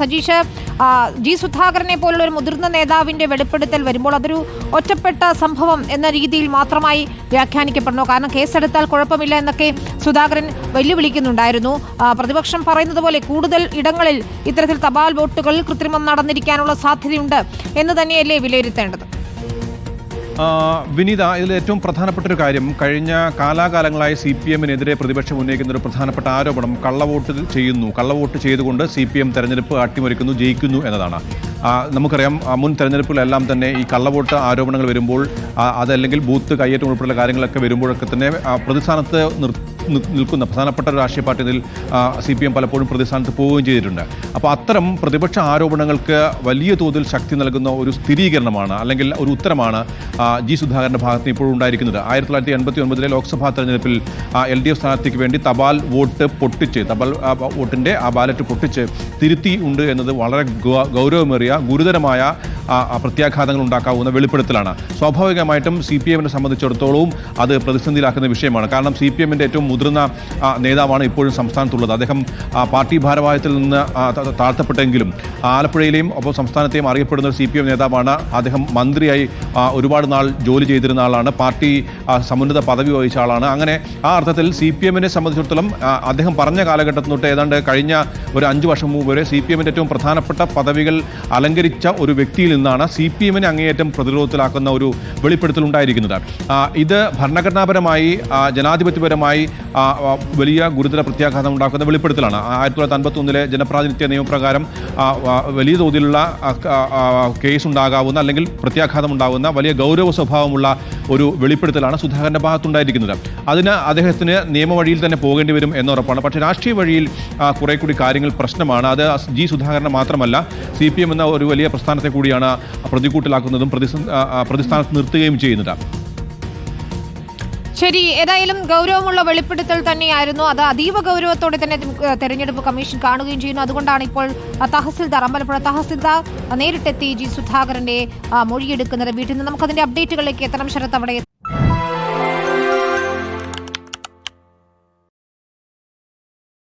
Sajeesh G സുധാകരനെ പോലുള്ള ഒരു മുതിർന്ന നേതാവിന്റെ വെളിപ്പെടുത്തൽ വരുമ്പോൾ അതൊരു ഒറ്റപ്പെട്ട സംഭവം എന്ന രീതിയിൽ മാത്രമായി വ്യാഖ്യാനിക്കപ്പെടണോ കാരണം കേസെടുത്താൽ കുഴപ്പമില്ല എന്നൊക്കെ സുധാകരൻ വെല്ലുവിളിക്കുന്നുണ്ടായിരുന്നു. പ്രതിപക്ഷം പറയുന്നത് പോലെ കൂടുതൽ ഇടങ്ങളിൽ ഇത്തരത്തിൽ തപാൽ വോട്ടുകളിൽ കൃത്രിമം നടന്നിരിക്കാനുള്ള സാധ്യതയുണ്ട് എന്ന് തന്നെയല്ലേ വിലയിരുത്തേണ്ടത്? വിനീത ഇതിൽ ഏറ്റവും പ്രധാനപ്പെട്ട ഒരു കാര്യം. കഴിഞ്ഞ കാലാകാലങ്ങളായി സി പി എമ്മിനെതിരെ പ്രതിപക്ഷം ഉന്നയിക്കുന്ന ഒരു പ്രധാനപ്പെട്ട ആരോപണം കള്ളവോട്ട് ചെയ്യുന്നു. കള്ളവോട്ട് ചെയ്തുകൊണ്ട് സി പി എം തെരഞ്ഞെടുപ്പ് അട്ടിമറിക്കുന്നു ജയിക്കുന്നു എന്നതാണ്. നമുക്കറിയാം മുൻ തെരഞ്ഞെടുപ്പിലെല്ലാം തന്നെ ഈ കള്ളവോട്ട് ആരോപണങ്ങൾ വരുമ്പോൾ അതല്ലെങ്കിൽ ബൂത്ത് കയ്യേറ്റം ഉൾപ്പെടെയുള്ള കാര്യങ്ങളൊക്കെ വരുമ്പോഴൊക്കെ തന്നെ പ്രതിസ്ഥാനത്ത് നിൽക്കുന്ന പ്രധാനപ്പെട്ട ഒരു രാഷ്ട്രീയ പാർട്ടിയിൽ സി പി എം പലപ്പോഴും പ്രതിസ്ഥാനത്ത് പോവുകയും ചെയ്തിട്ടുണ്ട്. അപ്പോൾ അത്തരം പ്രതിപക്ഷ ആരോപണങ്ങൾക്ക് വലിയ തോതിൽ ശക്തി നൽകുന്ന ഒരു സ്ഥിരീകരണമാണ് അല്ലെങ്കിൽ ഒരു ഉത്തരമാണ് ജി സുധാകരന്റെ ഭാഗത്ത് ഇപ്പോൾ ഉണ്ടായിരിക്കുന്നത്. ആയിരത്തി തൊള്ളായിരത്തി എൺപത്തി ഒൻപതിലെ ലോക്സഭാ തെരഞ്ഞെടുപ്പിൽ എൽ ഡി എഫ് സ്ഥാനാർത്ഥിക്ക് വേണ്ടി തപാൽ വോട്ട് പൊട്ടിച്ച് തപാൽ വോട്ടിന്റെ ആ ബാലറ്റ് പൊട്ടിച്ച് തിരുത്തി ഉണ്ട് എന്നത് വളരെ ഗൗരവമേറിയ ഗുരുതരമായ പ്രത്യാഘാതങ്ങൾ ഉണ്ടാക്കാവുന്ന വെളിപ്പെടുത്തലാണ്. സ്വാഭാവികമായിട്ടും സി പി എമ്മിനെ സംബന്ധിച്ചിടത്തോളവും അത് പ്രതിസന്ധിയിലാക്കുന്ന വിഷയമാണ്. കാരണം സി പി എമ്മിന്റെ ഏറ്റവും മുതിർന്ന നേതാവാണ് ഇപ്പോഴും സംസ്ഥാനത്തുള്ളത്. അദ്ദേഹം പാർട്ടി ഭാരവാഹത്തിൽ നിന്ന് താഴ്ത്തപ്പെട്ടെങ്കിലും ആലപ്പുഴയിലെയും ഒപ്പം സംസ്ഥാനത്തെയും അറിയപ്പെടുന്ന ഒരു സി പി എം നേതാവാണ് അദ്ദേഹം മന്ത്രിയായി ഒരുപാട് നാൾ ജോലി ചെയ്തിരുന്ന ആളാണ്. പാർട്ടി സമുന്നത പദവി വഹിച്ച ആളാണ്. അങ്ങനെ ആ അർത്ഥത്തിൽ സി പി എമ്മിനെ സംബന്ധിച്ചിടത്തോളം അദ്ദേഹം പറഞ്ഞ കാലഘട്ടത്തിൽ തൊട്ട് ഏതാണ്ട് കഴിഞ്ഞ ഒരു അഞ്ച് വർഷം മുമ്പ് വരെ സി പി എമ്മിന്റെ ഏറ്റവും പ്രധാനപ്പെട്ട പദവികൾ അലങ്കരിച്ച ഒരു വ്യക്തിയിൽ നിന്നാണ് സി പി എമ്മിനെ അങ്ങേയറ്റം പ്രതിരോധത്തിലാക്കുന്ന ഒരു വെളിപ്പെടുത്തൽ ഉണ്ടായിരിക്കുന്നത്. ഇത് ഭരണഘടനാപരമായി ജനാധിപത്യപരമായി വലിയ ഗുരുതര പ്രത്യാഘാതം ഉണ്ടാക്കുന്ന വെളിപ്പെടുത്തലാണ്. ആയിരത്തി തൊള്ളായിരത്തി അൻപത്തി ഒന്നിലെ ജനപ്രാതിനിധ്യ നിയമപ്രകാരം വലിയ തോതിലുള്ള കേസ് ഉണ്ടാകാവുന്ന അല്ലെങ്കിൽ പ്രത്യാഘാതം ഉണ്ടാകുന്ന വലിയ ഗൗരവ സ്വഭാവമുള്ള ഒരു വെളിപ്പെടുത്തലാണ് സുധാകരന്റെ ഭാഗത്തുണ്ടായിരിക്കുന്നത്. അതിന് അദ്ദേഹത്തിന് നിയമവഴിയിൽ തന്നെ പോകേണ്ടി വരും എന്നുറപ്പാണ് പക്ഷേ രാഷ്ട്രീയ വഴിയിൽ കുറേ കൂടി കാര്യങ്ങൾ പ്രശ്നമാണ്. അത് ജി സുധാകരനെ മാത്രമല്ല സി പി എം എന്ന ഒരു വലിയ പ്രസ്ഥാനത്തെ കൂടിയാണ് പ്രതികൂട്ടിലാക്കുന്നതും പ്രതിസ്ഥാനത്ത് നിർത്തുകയും ചെയ്യുന്നത്. ശരി ഏതായാലും ഗൗരവമുള്ള വെളിപ്പെടുത്തൽ തന്നെയായിരുന്നു. അത് അതീവ ഗൗരവത്തോടെ തന്നെ തെരഞ്ഞെടുപ്പ് കമ്മീഷൻ കാണുകയും ചെയ്യുന്നു. അതുകൊണ്ടാണ് ഇപ്പോൾ തഹസിൽദാർ അമ്പലപ്പുഴ തഹസിൽദാർ നേരിട്ടെത്തി ജി സുധാകരന്റെ മൊഴിയെടുക്കുന്നത്. വീട്ടിൽ നിന്ന് നമുക്കതിന്റെ അപ്ഡേറ്റുകളിലേക്ക് എത്തണം. ശരത്ത് അവിടെ